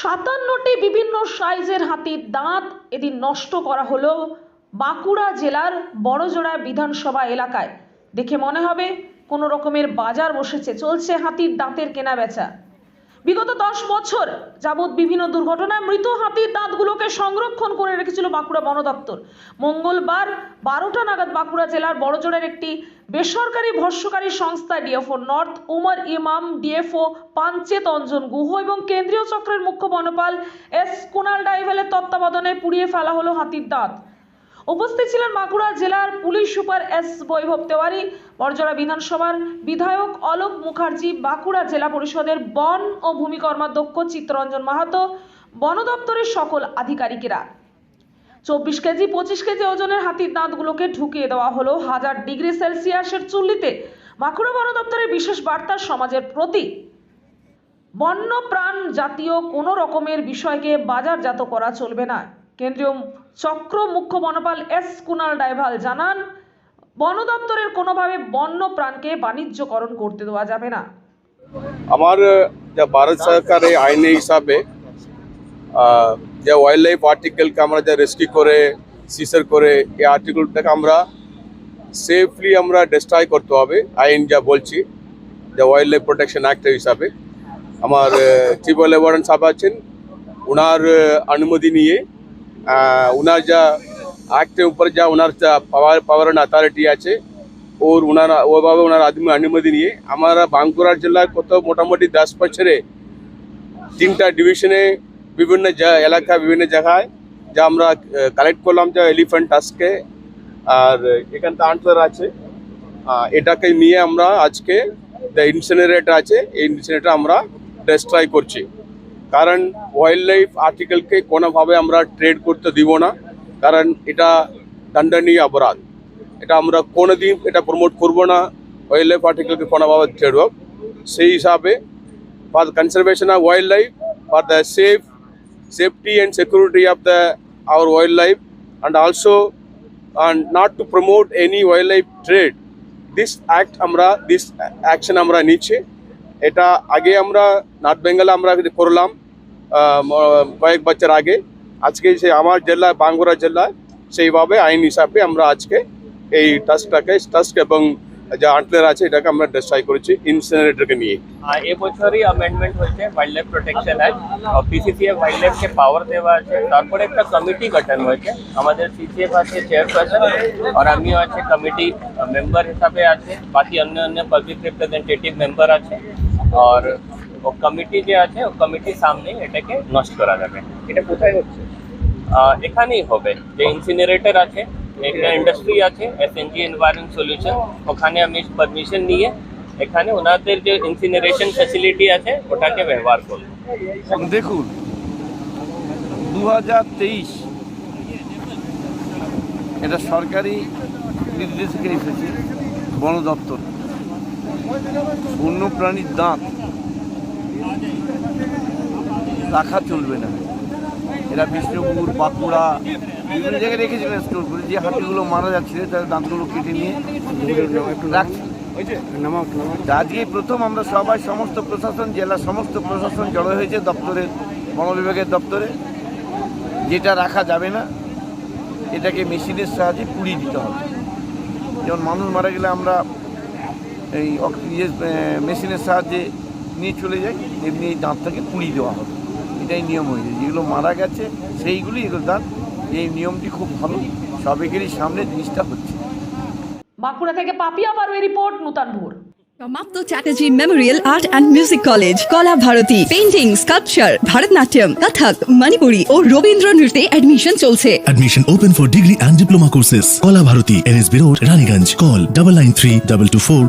সাতান্নটি বিভিন্ন সাইজের হাতির দাঁত এদিন নষ্ট করা হলো বাঁকুড়া জেলার বড়জোড়া বিধানসভা এলাকায়। দেখে মনে হবে কোনো রকমের বাজার বসেছে, চলছে হাতির দাঁতের কেনা বেচা বিগত দশ বছর যাবৎ বিভিন্ন দুর্ঘটনায় মৃত হাতির দাঁতগুলোকে সংরক্ষণ করে রেখেছিল বাঁকুড়া বন দপ্তর। মঙ্গলবার বারোটা নাগাদ বাঁকুড়া জেলার বড়জোড়ের একটি বেসরকারি ভস্যকারী সংস্থা ডিএফও নর্থ উমর ইমাম, ডিএফও পাঞ্চেত অঞ্জন গুহ এবং কেন্দ্রীয় চক্রের মুখ্য বনপাল এস কুনাল ডাইভেলের তত্ত্বাবধানে পুড়িয়ে ফেলা হলো হাতির দাঁত। উপস্থিত ছিলেন বাঁকুড়া জেলার police super S Vaibhav Tewari, Barjora বিধানসভার বিধায়ক অলোক মুখার্জি, বাঁকুড়া জেলা পরিষদের বন ও ভূমি কর্মাধ্যক্ষ চিত্তরঞ্জন মাহাতো, বন দপ্তরের সকল আধিকারিকেরা। চব্বিশ কেজি, পঁচিশ কেজি ওজনের হাতির দাঁতগুলোকে ঢুকিয়ে দেওয়া হলো হাজার ডিগ্রি সেলসিয়াসের চুল্লিতে। বাঁকুড়া বন দপ্তরের বিশেষ বার্তা সমাজের প্রতি। বন্য প্রাণ জাতীয় কোনো রকমের বিষয়কে বাজারজাত করা চলবে না। কেন্দ্রীয় চক্র মুখ্য বনপাল এস কুনাল ডাইভাল জানান বন দপ্তরের কোনোভাবে বন্য প্রাণকে বাণিজ্যকরণ করতে দেওয়া যাবে না। আমার যা ভারত সরকারের আইনের হিসাবে যে ওয়াইল্ড লাইফ আর্টিকেলকে আমরা যা রেস্কিউ করে সিসার করে, এই আর্টিকেলটাকে আমরা সেফলি আমরা ডিস্ট্রয় করতে হবে, আইন যা বলছি, যে ওয়াইল্ড লাইফ প্রোটেকশন অ্যাক্ট হিসাবে। আমার চিফ লেবারেন্ট সাহেব আছেন ওনার অনুমতি নিয়ে ওনার যা অ্যাক্টের উপর যা ওনার যা পাওয়ার পাওয়ার অ্যান্ড অথরিটি আছে, ওর ওনারা ওভাবে ওনার আদমি অনুমতি নিয়ে আমরা বাঁকুড়া জেলার কত মোটামুটি দশ বছরে তিনটা ডিভিশনে বিভিন্ন এলাকা, বিভিন্ন জায়গায় যা আমরা কালেক্ট করলাম যা এলিফ্যান্ট টাস্কে আর এখানটা আনসার আছে। এটাকে নিয়ে আমরা আজকে দ্য ইনসিনারেটর আছে, এই ইনসিনারেটর আমরা ডিস্ট্রয় করছি। কারণ ওয়াইল্ড লাইফ আর্টিকেলকে কোনোভাবে আমরা ট্রেড করতে দিব না, কারণ এটা দণ্ডনীয় অপরাধ। এটা আমরা কোনো দিন এটা প্রমোট করব না ওয়াইল্ড লাইফ আর্টিকেলকে কোনোভাবে ট্রেড হোক। সেই হিসাবে for the conservation of wildlife for the safe safety and security of the our wildlife and also and not to promote any wildlife trade this act আমরা দিস অ্যাকশন আমরা নিচ্ছি। এটা আগে আমরা নর্থ বেঙ্গলে আমরা করলাম কয়েক বছর আগে। আজকে সে আমার জেলায়, বাঙ্গুরা জেলায়, সেইভাবে আইন হিসাবে আমরা আজকে এই টাস্কটাকে টাস্ক এবং যা আন্টলের আছে, এটাকে আমরা ডিস্ট্রয় করেছি ইনসিনারেটরকে নিয়ে। আর এবছরই অ্যামেন্ডমেন্ট হয়েছে ওয়াইল্ড লাইফ প্রোটেকশন অ্যাক্ট আর পিসিসিএফ ওয়াইল্ড লাইফকে পাওয়ার দেওয়া আছে। তারপরে একটা কমিটি গঠন হয়েছে। আমাদের সিসিএফ আছে চেয়ারপারসন আর আমিও আছে কমিটি মেম্বার হিসাবে আছে। বাকি অন্য অন্য পাবলিক রিপ্রেজেন্টেটিভ মেম্বার আছে। আর ও কমিটি যে আছে ও কমিটির সামনে এটাকে নষ্ট করা যাবে। এটা কোথায় হচ্ছে? এখানেই হবে। যে ইনসিনারেটর আছে একটা ইন্ডাস্ট্রি আছে এসএনজি এনভায়রনমেন্ট সলিউশন ওখানে আমি পারমিশন নিয়ে এখানে ওনাদের যে ইনসিনারেশন ফ্যাসিলিটি আছে ওটাকে ব্যবহার করব। দেখুন দু হাজার তেইশ এটা সরকারি নির্দেশ এসেছে বন দপ্তর বন্যপ্রাণীর দাঁত রাখা চলবে না। এরা বিষ্ণুপুর, বাঁকুড়া, বিভিন্ন জায়গায় রেখেছিলেন করে যে হাতিগুলো মারা যাচ্ছিল, তাদের দাঁতগুলো কেটে নিয়ে রাখছে। আজকে প্রথম আমরা সবাই, সমস্ত প্রশাসন, জেলা সমস্ত প্রশাসন জড়ো হয়েছে দপ্তরের, বন বিভাগের দপ্তরে। যেটা রাখা যাবে না, এটাকে মেশিনের সাহায্যে পুড়িয়ে দিতে হবে। যেমন মানুষ মারা গেলে আমরা এই ইয়ে মেশিনের সাহায্যে নিয়ে চলে যায় এমনি এই দাঁতটাকে পুড়িয়ে দেওয়া হবে। এটাই নিয়ম হয়েছে যেগুলো মারা গেছে সেইগুলি এগুলো দাঁত। এই নিয়মটি খুব ভালো। সবেকেরই সামনে জিনিসটা হচ্ছে। বাঁকুড়া থেকে পাপিয়া পারুই রিপোর্ট নূতন ভোর। সমাপ্ত Chatterjee memorial art and music college Kala Bharati. Painting sculpture Bharatanatyam Kathak Manipuri ও রবীন্দ্র নৃত্যে অ্যাডমিশন চলছে। Admission open for degree and diploma courses. Kola Bharati, NSB Road, Raniganj. Call double nine three double two four